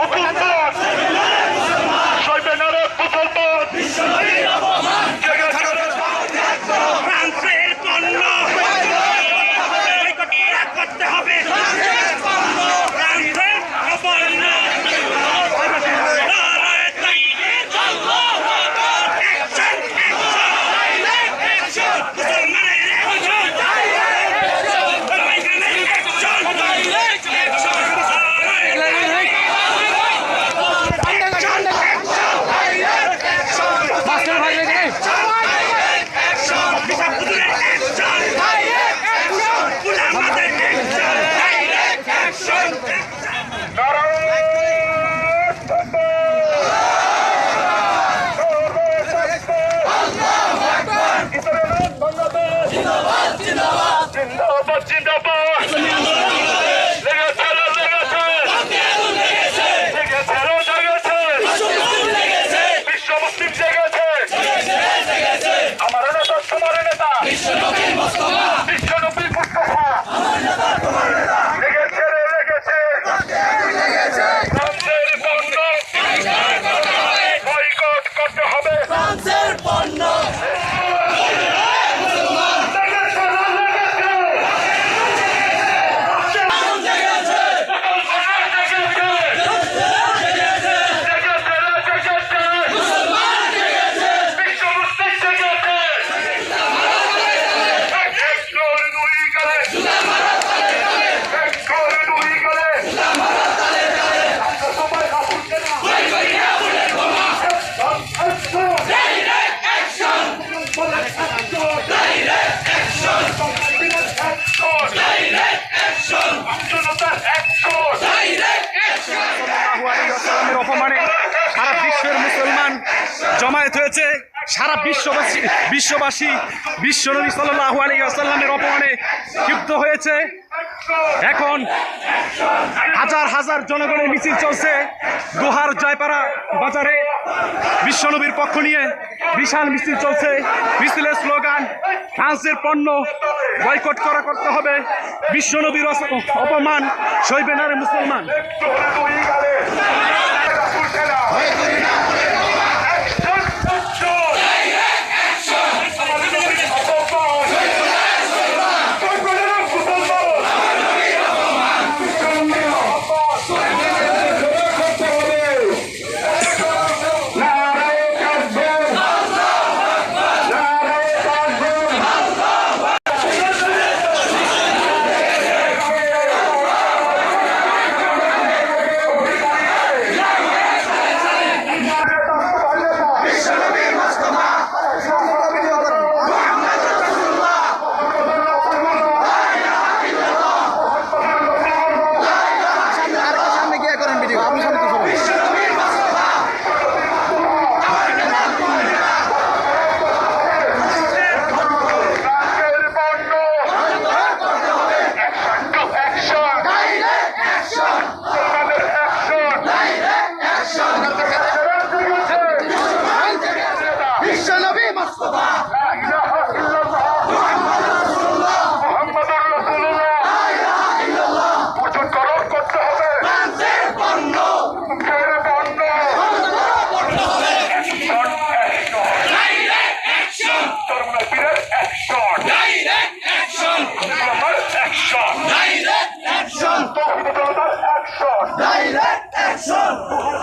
Come on, come on. We sono che mosca! সারা বিশ্ববাসী বিশ্ববাসী, বিশ্বনবী সাল্লাহ আলী আসাল্লামের অপমানে ক্ষিপ্ত হয়েছে। এখন হাজার হাজার জনগণের মিছিল চলছে দোহার জয়পাড়া বাজারে। বিশ্বনবীর পক্ষ নিয়ে বিশাল মিছিল চলছে। মিছিলের স্লোগান, ফ্রান্সের পণ্য বয়কট করা করতে হবে। বিশ্বনবীর অপমান সইবে না মুসলমান। Não!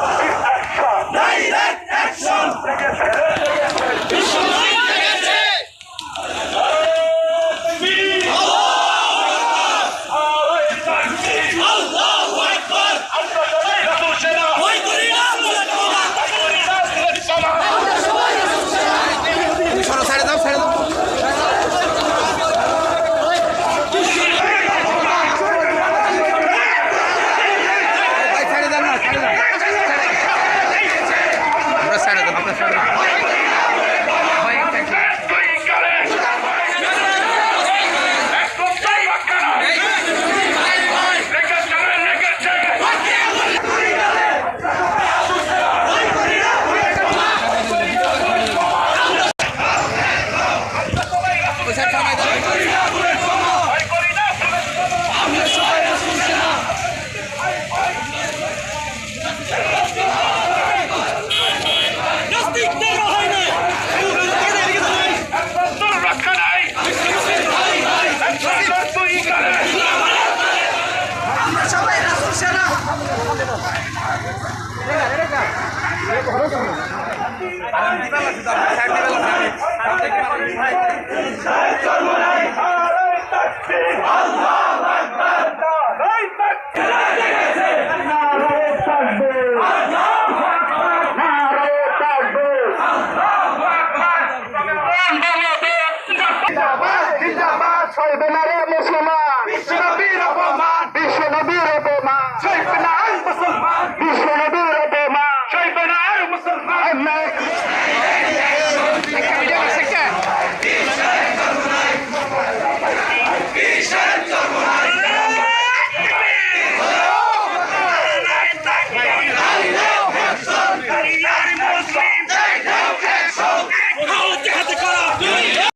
মুসলমান। বিশ্ব নবীর অপমান। বিশ্ব নবীর অপমান বিশ্ব নবীর